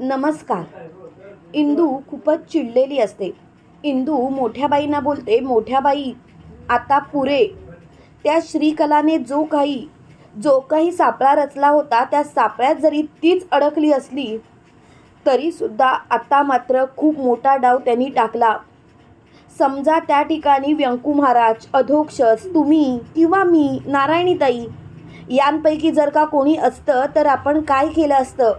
नमस्कार. इंदू खूपच चिडलेली असते. इंदू मोठ्या बाईंना बोलते मोठ्या बाई आता पुरे. त्या श्रीकलाने जो काही जो काही सापळा रचला होता त्या सापळ्यात जरी तीच अडकली असली तरीसुद्धा आता मात्र खूप मोठा डाव त्यांनी टाकला. समजा त्या ठिकाणी व्यंकू महाराज अधोक्षस तुम्ही किंवा मी नारायणीताई यांपैकी जर का कोणी असतं तर आपण काय केलं असतं?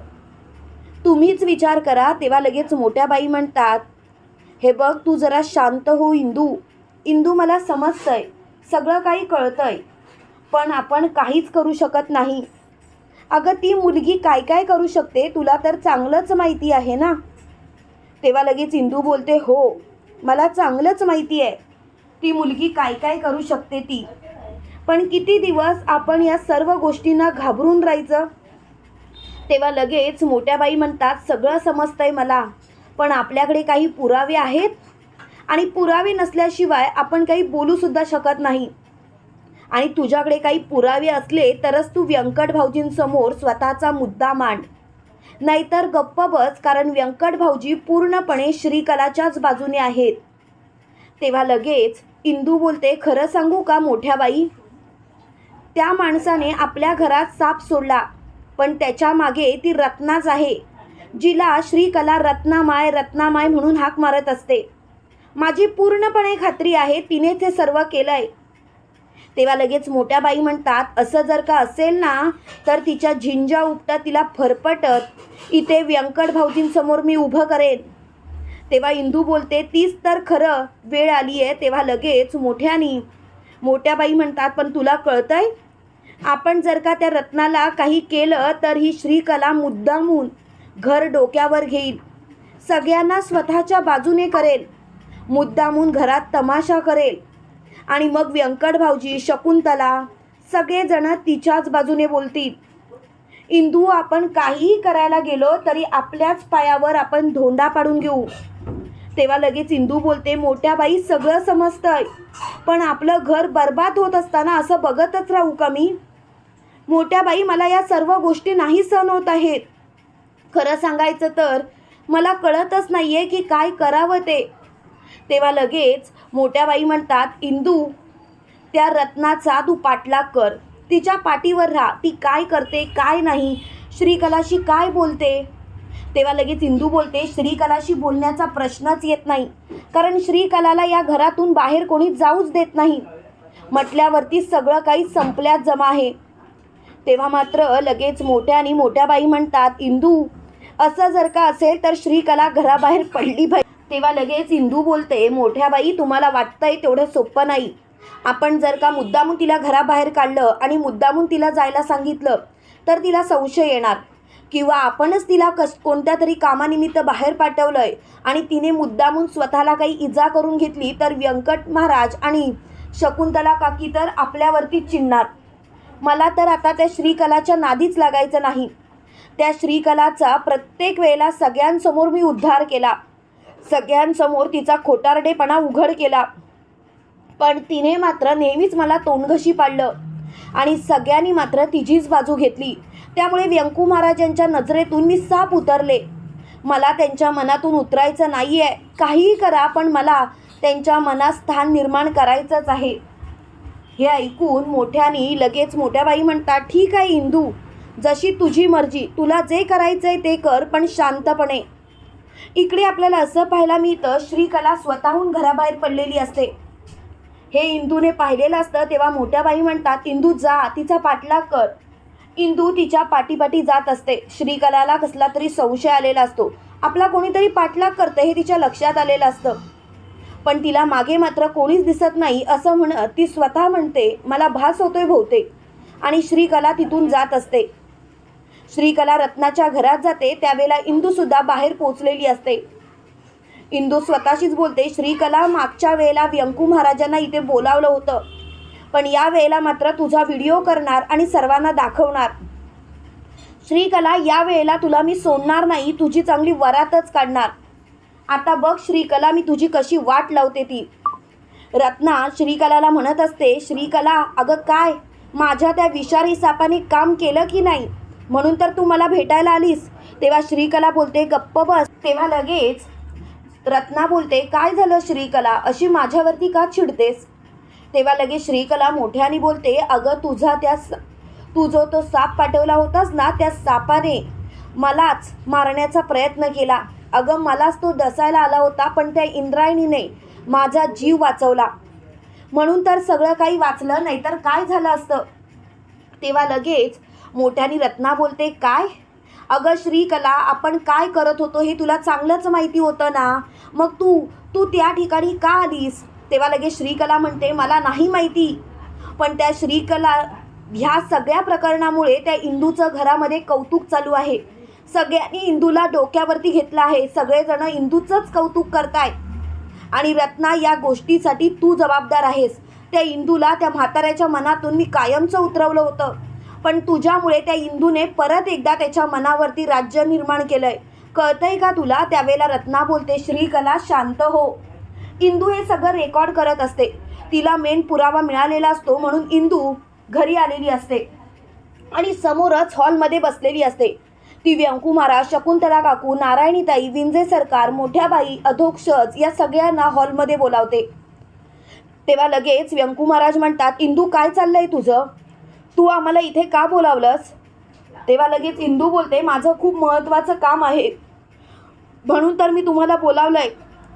तुम्हीच विचार करा तेव्हा लगेच मोठ्या बाई म्हणतात हे बघ तू जरा शांत हो इंदू. इंदू मला समजतंय सगळं काही कळतंय पण आपण काहीच करू शकत नाही. अगं ती मुलगी काय काय करू शकते? तुला तर चांगलंच माहिती आहे ना? तेव्हा लगेच इंदू बोलते हो मला चांगलंच माहिती आहे. ती मुलगी काय काय करू शकते ती? पण किती दिवस आपण या सर्व गोष्टींना घाबरून राहायचं? तेव्हा लगेच मोठ्या बाई म्हणतात सगळं समजतंय मला पण आपल्याकडे काही पुरावे आहेत? आणि पुरावे नसल्याशिवाय आपण काही बोलूसुद्धा शकत नाही. आणि तुझ्याकडे काही पुरावे असले तरच तू व्यंकट भाऊजींसमोर स्वतःचा मुद्दा मांड. नाहीतर गप्प बस कारण व्यंकट भाऊजी पूर्णपणे श्रीकलाच्याच बाजूने आहेत. तेव्हा लगेच इंदू बोलते खरं सांगू का मोठ्या बाई त्या माणसाने आपल्या घरात साप सोडला. पण त्याच्यामागे ती रत्नाच आहे जिला श्रीकला रत्नामाय रत्नामाय म्हणून हाक मारत असते. माझी पूर्णपणे खात्री आहे तिने ते सर्व केलंय. तेव्हा लगेच मोठ्या बाई म्हणतात असं जर का असेल ना तर तिच्या झिंजा उपटा तिला फरफटत. इथे व्यंकट भाऊजींसमोर मी उभं करेन. तेव्हा इंदू बोलते तीच तर खरं वेळ आली आहे तेव्हा लगेच मोठ्यानी मोठ्या बाई म्हणतात पण तुला कळतंय? आपण जर का त्या रत्नाला काही केलं तर ही श्रीकला मुद्दामून घर डोक्यावर घेईल. सगळ्यांना स्वतःच्या बाजूने करेल. मुद्दामून घरात तमाशा करेल. आणि मग व्यंकट भाऊजी शकुंतला सगळेजण तिच्याच बाजूने बोलतील. इंदू आपण काहीही करायला गेलो तरी आपल्याच पायावर आपण धोंडा पाडून घेऊ. तेव्हा लगेच इंदू बोलते मोठ्या बाई सगळं समजतंय. पण आपलं घर बर्बाद होत असताना असं बघतच राहू का मी? मोठ्या बाई मला या सर्व गोष्टी नाही सहन होत आहेत. खरं सांगायचं तर मला कळतच नाही आहे की काय करावं ते. तेव्हा लगेच मोठ्या बाई म्हणतात इंदू त्या रत्नाचा तू पाठलाग कर. तिच्या पाठीवर राहा. ती काय करते काय नाही? श्रीकलाशी काय बोलते? तेव्हा लगेच इंदू बोलते श्रीकलाशी बोलण्याचा प्रश्नच येत नाही. कारण श्रीकलाला या घरातून बाहेर कोणी जाऊच देत नाही. म्हटल्यावरती सगळं काही संपल्यात जमा आहे. तेव्हा मात्र लगेच मोठ्या आणि मोठ्या बाई म्हणतात इंदू असं जर का असेल तर श्रीकला घराबाहेर पडली पाहिजे तेव्हा लगेच इंदू बोलते मोठ्या बाई तुम्हाला वाटतंय तेवढं सोपं नाही. आपण जर का मुद्दामून तिला घराबाहेर काढलं आणि मुद्दामून तिला जायला सांगितलं तर तिला संशय येणार. किंवा आपणच तिला कस कोणत्या तरी कामानिमित्त बाहेर पाठवलंय आणि तिने मुद्दामून स्वतःला काही इजा करून घेतली तर व्यंकट महाराज आणि शकुंतला काकी तर आपल्यावरती चिडणार. मला तर आता त्या श्रीकलाच्या नादीच लागायचं नाही. त्या श्रीकलाचा प्रत्येक वेळेला सगळ्यांसमोर मी उद्धार केला. सगळ्यांसमोर तिचा खोटारडेपणा उघड केला. पण तिने मात्र नेहमीच मला तोंडघशी पाडलं आणि सगळ्यांनी मात्र तिचीच बाजू घेतली. त्यामुळे व्यंकू महाराजांच्या नजरेतून मी साप उतरले. मला त्यांच्या मनातून उतरायचं नाही आहे काहीही करा पण मला त्यांच्या मनात स्थान निर्माण करायचंच आहे. हे ऐकून मोठ्यानी लगेच मोठ्या बाई म्हणतात ठीक आहे इंदू. जशी तुझी मर्जी. तुला जे करायचं आहे ते कर पण शांतपणे. इकडे आपल्याला असं पाहायला मिळतं श्रीकला स्वतःहून घराबाहेर पडलेली असते. हे इंदूने पाहिलेलं असतं तेव्हा मोठ्या बाई म्हणतात इंदू जा. तिचा पाठलाग कर. इंदू तिच्या पाठीपाठी जात असते. श्रीकलाला कसला तरी संशय आलेला असतो. आपला कोणीतरी पाठलाग करतं हे तिच्या लक्षात आलेलं असतं. पण तिला मागे मात्र कोणीच दिसत नाही असं म्हणत ती स्वतः म्हणते मला भास होतोय बहुतेक. आणि श्रीकला तिथून जात असते. श्रीकला रत्नाच्या घरात जाते त्यावेळेला इंदूसुद्धा बाहेर पोचलेली असते. इंदू स्वतःशीच बोलते श्रीकला मागच्या वेळेला व्यंकू महाराजांना इथे बोलावलं होतं. पण या वेळेला मात्र तुझा व्हिडिओ करणार आणि सर्वांना दाखवणार. श्रीकला या वेळेला तुला मी सोडणार नाही तुझी चांगली वरातच काढणार. आता बघ श्रीकला मी तुझी कशी वाट लावते ती. रत्ना श्रीकलाला म्हणत असते श्रीकला अगं काय? माझ्या त्या विषारी सापाने काम केलं की नाही? म्हणून तर तू मला भेटायला आलीस. तेव्हा श्रीकला बोलते गप्प बस. तेव्हा लगेच रत्ना बोलते काय झालं श्रीकला? अशी माझ्यावरती का चिडतेस? तेव्हा लगेच श्रीकला मोठ्याने बोलते अगं तुझा त्या स- तू जो तो साप पाठवला होतास ना त्या सापाने मलाच मारण्याचा प्रयत्न केला. अगं मलाच तो डसायला आला होता पण त्या इंद्रायणीने माझा जीव वाचवला. म्हणून तर सगळं काही वाचलं नाहीतर काय झालं असतं? तेव्हा लगेच मोठ्याने रत्ना बोलते काय? अगं श्रीकला आपण काय करत होतो हे तुला चांगलंच माहिती होतं ना? मग तू तू त्या ठिकाणी का आलीस? तेव्हा लगेच श्रीकला म्हणते मला नाही माहिती. पण त्या श्रीकला ह्या सगळ्या प्रकरणामुळे त्या इंदूचं घरामध्ये कौतुक चालू आहे. सगळ्यांनी इंदूला डोक्यावरती घेतलं आहे. सगळेजण इंदूचंच कौतुक करतायत. आणि रत्ना या गोष्टीसाठी तू जबाबदार आहेस. त्या इंदूला त्या म्हाताऱ्याच्या मनातून मी कायमचं उतरवलं होतं. पण तुझ्यामुळे त्या इंदूने परत एकदा त्याच्या मनावरती राज्य निर्माण केलंय. कळतंय का तुला? त्यावेळेला रत्ना बोलते श्रीकला शांत हो. इंदू हे सगळं रेकॉर्ड करत असते. तिला मेन पुरावा मिळालेला असतो म्हणून इंदू घरी आलेली असते. आणि समोरच हॉलमध्ये बसलेली असते. ती व्यंकू महाराज शकुंतला काकू नारायणीताई विंजे सरकार मोठ्या बाई अधोक्षज या सगळ्यांना हॉलमध्ये बोलावते. तेव्हा लगेच व्यंकू महाराज म्हणतात इंदू काय चाललंय तुझं? तू आम्हाला इथे का बोलावलंस? तेव्हा लगेच इंदू बोलते माझं खूप महत्त्वाचं काम आहे. म्हणून तर मी तुम्हाला बोलावलंय.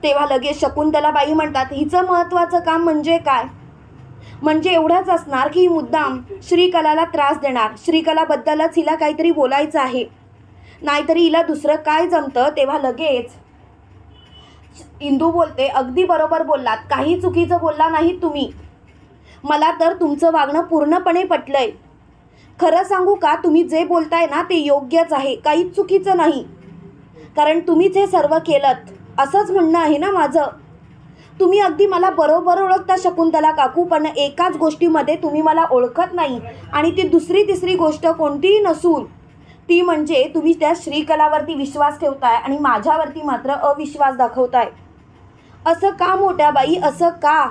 तेव्हा लगेच शकुंतलाबाई म्हणतात हिचं महत्त्वाचं काम म्हणजे काय? म्हणजे एवढंच असणार की मुद्दाम श्रीकलाला त्रास देणार. श्रीकलाबद्दलच हिला काहीतरी बोलायचं आहे. नाहीतरी हिला दुसरं काय जमतं तेव्हा लगेच. इंदू बोलते अगदी बरोबर बोललात. काही चुकीचं बोलला नाहीत तुम्ही. मला तर तुमचं वागणं पूर्णपणे पटलंय. खरं सांगू का तुम्ही जे बोलताय ना ते योग्यच आहे. काहीच चुकीचं नाही. कारण तुम्हीच हे सर्व केलत. असंच म्हणणं आहे ना माझं. तुम्ही अगदी मला बरोबर ओळखता शकुंतला काकू पण एकाच गोष्टीमध्ये तुम्ही मला ओळखत नाही. आणि ती दुसरी तिसरी गोष्ट कोणतीही नसून. ती म्हणजे तुम्ही त्या श्रीकलावरती विश्वास ठेवताय आणि माझ्यावरती मात्र अविश्वास दाखवताय. असं का मोठ्या बाई असं का?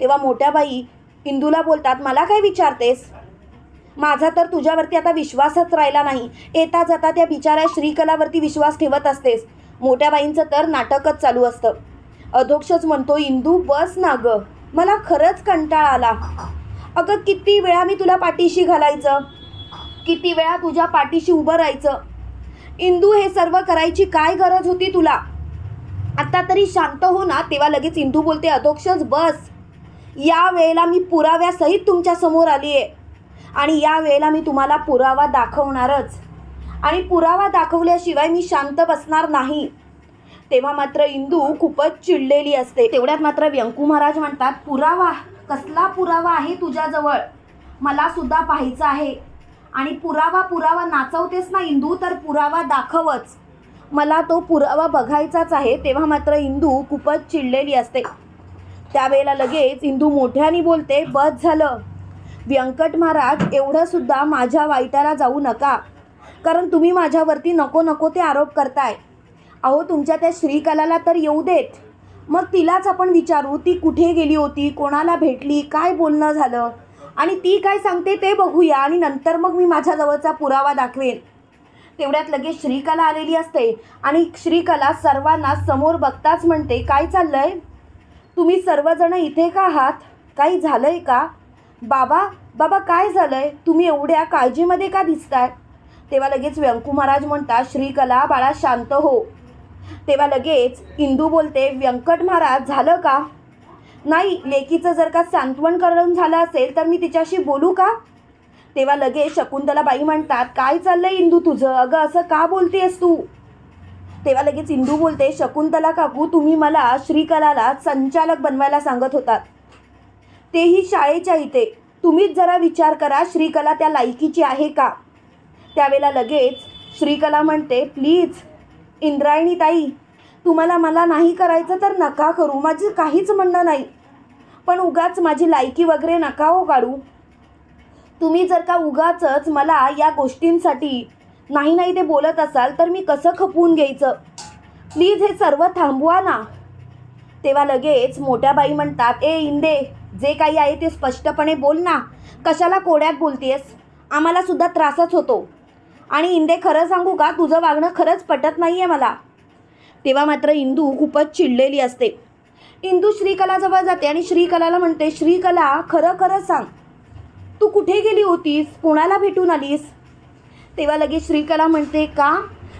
तेव्हा मोठ्या बाई इंदूला बोलतात मला काय विचारतेस? माझा तर तुझ्यावरती आता विश्वासच राहिला नाही. येता जाता त्या बिचाऱ्या श्रीकलावरती विश्वास ठेवत असतेस. मोठ्या बाईंचं तर नाटकच चालू असतं. अधोक्षच म्हणतो इंदू बस ना ग. मला खरंच कंटाळा आला. अगं किती वेळा मी तुला पाठीशी घालायचं? किती वेळा तुझ्या पाठीशी उभं राहायचं? इंदू हे सर्व करायची काय गरज होती तुला? आता तरी शांत हो ना तेव्हा लगेच इंदू बोलते अधोक्षच बस. या वेळेला मी पुराव्यासहित तुमच्यासमोर आली आहे आणि या वेळेला मी तुम्हाला पुरावा दाखवणारच. आणि पुरावा दाखवल्याशिवाय मी शांत बसणार नाही. तेव्हा मात्र इंदू खूपच चिडलेली असते. तेवढ्यात मात्र व्यंकू महाराज म्हणतात पुरावा कसला पुरावा आहे तुझ्याजवळ? मला सुद्धा पाहायचं आहे. आणि पुरावा पुरावा नाचवतेस ना इंदू तर पुरावा दाखवच. मला तो पुरावा बघायचाच आहे तेव्हा मात्र इंदू खूपच चिडलेली असते. त्यावेळेला लगेच इंदू मोठ्याने बोलते बस झालं. व्यंकट महाराज एवढंसुद्धा माझ्या वाईटाला जाऊ नका. कारण तुम्ही माझ्यावरती नको नको ते आरोप करताय. अहो तुमच्या त्या श्रीकलाला तर येऊ देत. मग तिलाच आपण विचारू ती कुठे गेली होती कोणाला भेटली काय बोलणं झालं? आणि ती काय सांगते ते बघूया. आणि नंतर मग मी माझ्याजवळचा पुरावा दाखवेन. तेवढ्यात लगेच श्रीकला आलेली असते. आणि श्रीकला सर्वांना समोर बघताच म्हणते काय चाललंय? तुम्ही सर्वजण इथे का आहात? काही झालंय का? बाबा बाबा काय झालंय? तुम्ही एवढ्या काळजीमध्ये का दिसताय? तेव्हा लगेच व्यंकू महाराज म्हणतात श्रीकला बाळा शांत हो. तेव्हा लगेच इंदू बोलते व्यंकट महाराज झालं का? नाही लेकीचं जर का सांत्वन करून झालं असेल तर मी तिच्याशी बोलू का? तेव्हा लगेच शकुंतला बाई म्हणतात काय चाललंय इंदू तुझं? अगं असं का बोलतेस तू? तेव्हा लगेच इंदू बोलते शकुंतला काकू तुम्ही मला श्रीकलाला संचालक बनवायला सांगत होतात. तेही शाळेच्या इथे. तुम्हीच जरा विचार करा श्रीकला त्या लायकीची आहे का? त्यावेळेला लगेच श्रीकला म्हणते प्लीज इंद्रायणी ताई तुम्हाला मला नाही करायचं तर नका करू. माझं काहीच म्हणणं नाही. पण उगाच माझी लायकी वगैरे नका हो काढू. तुम्ही जर का उगाचच मला या गोष्टींसाठी नाही नाही ते बोलत असाल तर मी कसं खपवून घ्यायचं? प्लीज हे सर्व थांबवा ना. तेव्हा लगेच मोठ्या बाई म्हणतात ए इंदे जे काही आहे ते स्पष्टपणे बोल ना. कशाला कोड्यात बोलतेस? आम्हाला सुद्धा त्रासच होतो. आणि इंदे खरं सांगू का? तुझं वागणं खरंच पटत नाही आहे मला. तेव्हा मात्र इंदू खूपच चिडलेली असते. इंदू श्रीकलाजवळ जाते आणि श्रीकलाला म्हणते श्रीकला खरं खरं सांग. तू कुठे गेली होतीस? कोणाला भेटून आलीस? तेव्हा लगेच श्रीकला म्हणते का?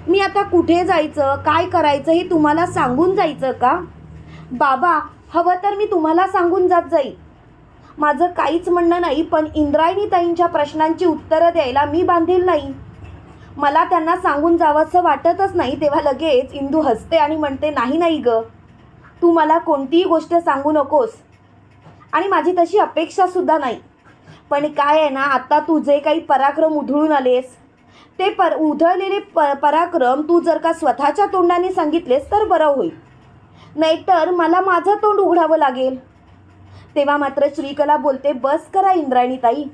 मी आता कुठे जायचं? काय करायचं? हे तुम्हाला सांगून जायचं का? बाबा हवं तर मी तुम्हाला सांगून जात जाईल माझं काहीच म्हणणं नाही पण इंद्रायणी ताईंच्या प्रश्नांची उत्तरं द्यायला मी बांधील नाही. मला त्यांना सांगून जावंसं वाटतच नाही तेव्हा लगेच इंदू हसते आणि म्हणते नाही नाही ग. तू मला कोणतीही गोष्ट सांगू नकोस. आणि माझी तशी अपेक्षासुद्धा नाही. पण काय आहे ना आता तू जे काही पराक्रम उधळून आलेस ते पर उधळलेले प पराक्रम तू जर का स्वतःच्या तोंडाने सांगितलेस तर बरं होईल. नाहीतर मला माझं तोंड उघडावं लागेल. तेव्हा मात्र श्रीकला बोलते बस करा इंद्रायणी ताई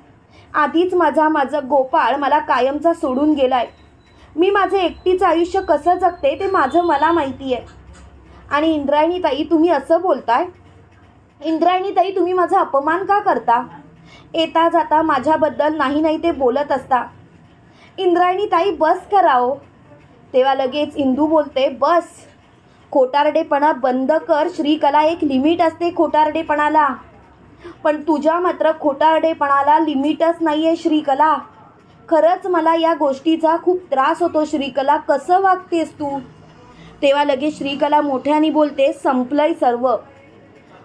आधीच माझा माझं गोपाळ मला कायमचा सोडून गेलाय. मी माझं एकटीचं आयुष्य कसं जगते ते माझं मला माहिती आहे आणि इंद्रायणी ताई तुम्ही असं बोलताय? इंद्रायणी ताई तुम्ही माझा अपमान का करता? येता जाता माझ्याबद्दल नाही नाही ते बोलत असता. इंद्रायणी ताई बस कराओ हो. तेव्हा लगेच इंदू बोलते बस. खोटारडेपणा बंद कर. श्रीकला एक लिमिट असते खोटारडेपणाला. पण तुझ्या मात्र खोटारडेपणाला लिमिटच नाही आहे श्रीकला. खरंच मला या गोष्टीचा खूप त्रास होतो श्रीकला. कसं वागतेस तू? तेव्हा लगेच श्रीकला मोठ्याने बोलते संपलंय सर्व.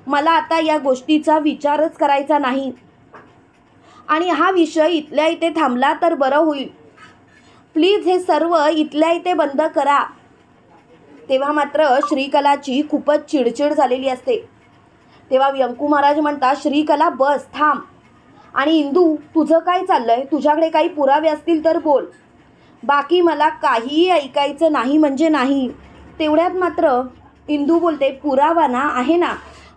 मला आता या गोष्टीचा विचारच करायचा नाही. आणि हा विषय इथल्या इथे थांबला तर बरं होईल. प्लीज हे सर्व इथल्या इथे बंद करा. तेव्हा मात्र श्रीकलाची खूपच चिडचिड झालेली असते. तेव्हा व्यंकू महाराज म्हणतात श्रीकला बस थांब. आणि इंदू तुझं काय चाललंय? तुझ्याकडे काही पुरावे असतील तर बोल. बाकी मला काहीही ऐकायचं नाही म्हणजे नाही. तेवढ्यात मात्र इंदू बोलते पुरावा ना आहे ना.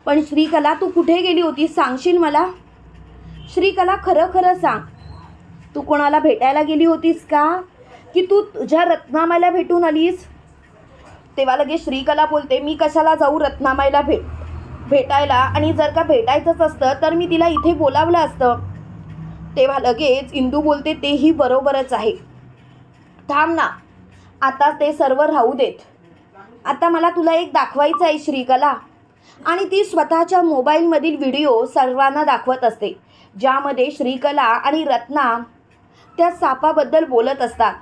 पण श्रीकला तू कुठे गेली होती सांगशील मला? श्रीकला खरं खरं सांग. तू कोणाला भेटायला गेली होतीस का? की तू तुझ्या रत्नामाईला भेटून आलीस? तेव्हा लगेच श्रीकला बोलते मी कशाला जाऊ रत्नामाईला भेट भेटायला आणि जर का भेटायचंच असतं तर मी तिला इथे बोलावलं असतं. तेव्हा लगेच इंदू बोलते तेही बरोबरच आहे. थांब ना आता ते सर्व राहू देत. आता मला तुला एक दाखवायचं आहे श्रीकला. आणि ती स्वतःच्या मोबाईलमधील व्हिडिओ सर्वांना दाखवत असते ज्यामध्ये श्रीकला आणि रत्ना त्या सापाबद्दल बोलत असतात.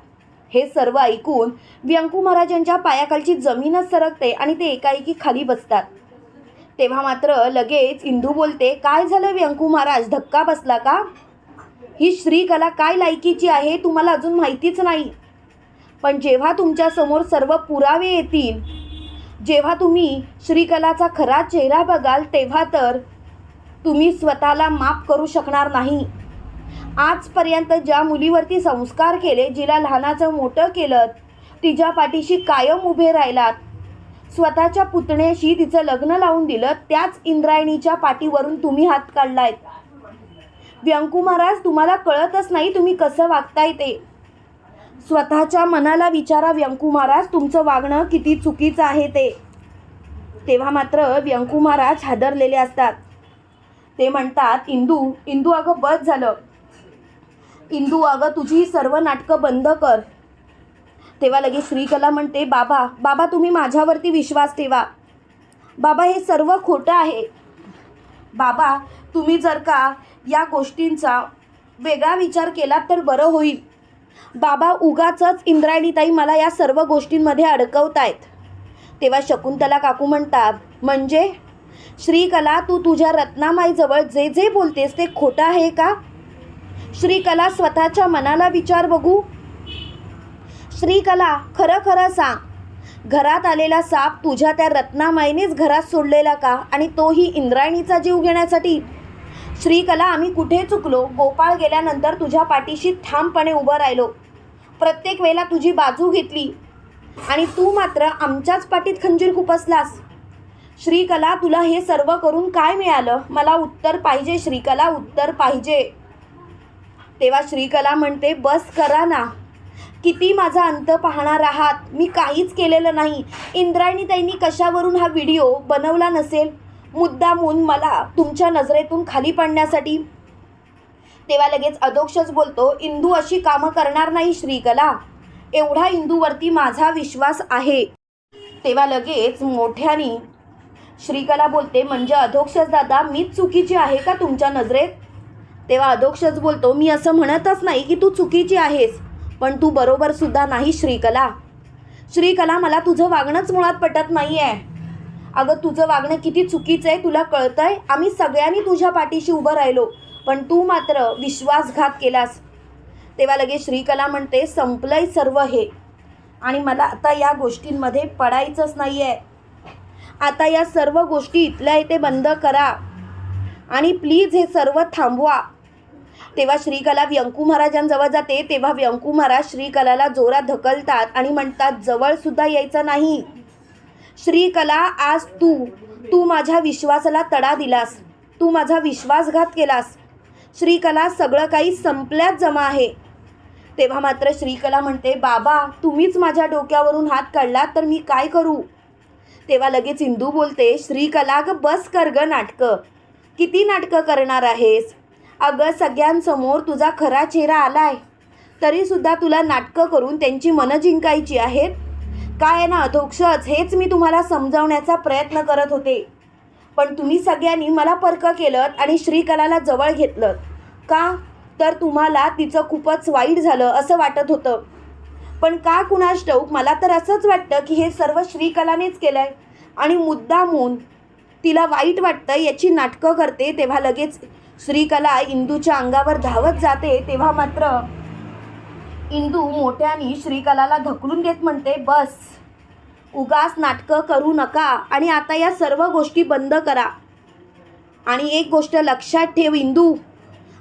हे सर्व ऐकून व्यंकू महाराजांच्या पायाखालची जमीनच सरकते आणि ते एकाएकी खाली बसतात. तेव्हा मात्र लगेच इंदू बोलते काय झालं व्यंकू महाराज? धक्का बसला का? ही श्रीकला काय लायकीची आहे? तुम्हाला अजून माहितीच नाही. पण जेव्हा तुमच्यासमोर सर्व पुरावे येतील जेव्हा तुम्ही श्रीकलाचा खरा चेहरा बघाल तेव्हा तर तुम्ही स्वतःला माफ करू शकणार नाही. आजपर्यंत ज्या मुलीवरती संस्कार केले जिला लहानाचं मोठं केलं तिच्या पाठीशी कायम उभे राहिलात. स्वतःच्या पुतण्याशी तिचं लग्न लावून दिलं त्याच इंद्रायणीच्या पाठीवरून तुम्ही हात काढलाय व्यंकू महाराज तुम्हाला कळतच नाही तुम्ही कसं वागताय ते. स्वतःच्या मनाला विचारा व्यंकू महाराज तुमचं वागणं किती चुकीचं आहे ते. तेव्हा मात्र व्यंकू महाराज हादरलेले असतात. ते म्हणतात इंदू इंदू अगं बस झालं. इंदू अगं तुझी सर्व नाटकं बंद कर. तेव्हा लगेच श्रीकला म्हणते बाबा बाबा तुम्ही माझ्यावरती विश्वास ठेवा. बाबा हे सर्व खोटं आहे. बाबा तुम्ही जर का या गोष्टींचा वेगळा विचार केलात तर बरं होईल. बाबा उगाचच इंद्रायणीताई मला या सर्व गोष्टींमध्ये अडकवतायत. तेव्हा शकुंतला काकू म्हणतात म्हणजे? श्रीकला तू तुझ्या रत्नामाईजवळ जे जे बोलतेस ते खोटं आहे का? श्रीकला स्वतःच्या मनाला विचार बघू. श्रीकला खरं खरं सांग. घरात आलेला साप तुझ्या त्या रत्नामाईनेच घरात सोडलेला का? आणि तोही इंद्रायणीचा जीव घेण्यासाठी? श्रीकला आम्ही कुठे चुकलो? गोपाळ गेल्यानंतर तुझ्या पाठीशी ठामपणे उभं राहिलो. प्रत्येक वेळेला तुझी बाजू घेतली. आणि तू मात्र आमच्याच पाठीत खंजीर खुपसलास. श्रीकला तुला हे सर्व करून काय मिळालं? मला उत्तर पाहिजे श्रीकला उत्तर पाहिजे. तेव्हा श्रीकला म्हणते बस करा ना. किती माझा अंत पाहणार आहात? मी काहीच केलेलं नाही. इंद्रायणीताईंनी कशावरून हा व्हिडिओ बनवला नसेल? मुद्दामून मला तुमच्या नजरेतून खाली पडण्यासाठी. तेव्हा लगेच अधोक्षच बोलतो इंदू अशी कामं करणार नाही श्रीकला. एवढा इंदूवरती माझा विश्वास आहे. तेव्हा लगेच मोठ्याने श्रीकला बोलते म्हणजे अधोक्षस दादा मीच चुकीची आहे का तुमच्या नजरेत? तेव्हा अधोक्षच बोलतो मी असं म्हणतच नाही की तू चुकीची आहेस. पण तू बरोबर सुद्धा नाही श्रीकला. श्रीकला मला तुझं वागणंच मुळात पटत नाही आहे अगं तुझं वागणं किती चुकीचं आहे तुला कळतंय? आम्ही सगळ्यांनी तुझ्या पाठीशी उभं राहिलो पण तू मात्र विश्वासघात केलास. तेव्हा लगेच श्रीकला म्हणते संपलंय सर्व हे. आणि मला आता या गोष्टींमध्ये पडायचंच नाही आहे आता या सर्व गोष्टी इथल्या इथे बंद करा. आणि प्लीज हे सर्व थांबवा. तेव्हा श्रीकला व्यंकू महाराजांजवळ जाते. तेव्हा व्यंकू महाराज श्रीकलाला जोरात ढकलतात आणि म्हणतात जवळसुद्धा यायचं नाही. श्रीकला आज तू तू माझ्या विश्वासाला तडा दिलास. तू माझा विश्वासघात केलास. श्रीकला सगळं काही संपल्यात जमा आहे. तेव्हा मात्र श्रीकला म्हणते बाबा तुम्हीच माझ्या डोक्यावरून हात काढलात तर मी काय करू? तेव्हा लगेच इंदू बोलते श्रीकला ग बस कर ग नाटकं. किती नाटकं करणार आहेस? अगं सगळ्यांसमोर तुझा खरा चेहरा आलाय. तरीसुद्धा तुला नाटकं करून त्यांची मनं जिंकायची आहेत? काय ना अधोक्षच हेच मी तुम्हाला समजावण्याचा प्रयत्न करत होते. पण तुम्ही सगळ्यांनी मला पर्क केलं आणि श्रीकलाला जवळ घेतलं. का? तर तुम्हाला तिचं खूपच वाईट झालं असं वाटत होतं. पण का कुणास ठाऊक मला तर असंच वाटतं की हे सर्व श्रीकलानेच केलं आहे आणि मुद्दामून तिला वाईट वाटतं याची नाटकं करते तेव्हा लगेच श्रीकला इंदूच्या अंगावर धावत जाते तेव्हा मात्र इंदू मोठ्याने श्रीकलाला धकलून देत म्हणते बस उगास नाटकं करू नका आणि आता या सर्व गोष्टी बंद करा. आणि एक गोष्ट लक्षात ठेव इंदू.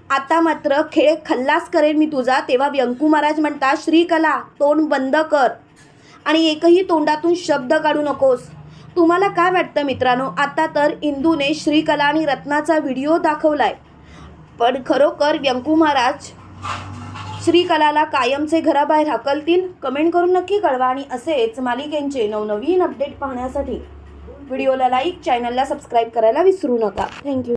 आता मात्र खेळ खल्लास करेन मी तुझा तेव्हा व्यंकू महाराज म्हणतात श्रीकला तोंड बंद कर आणि एकही तोंडातून शब्द काढू नकोस. तुम्हाला काय वाटतं मित्रांनो? आता तर इंदूने श्रीकला आणि रत्नाचा व्हिडिओ दाखवलाय. पण खरोखर व्यंकू महाराज श्रीकलाला कायमचे घराबाहेर हाकलतील? कमेंट करून नक्की कळवा आणि असेच मालिकेंचे नवनवीन अपडेट पाहण्यासाठी व्हिडिओला लाईक चॅनलला सबस्क्राईब करायला विसरू नका. थँक्यू.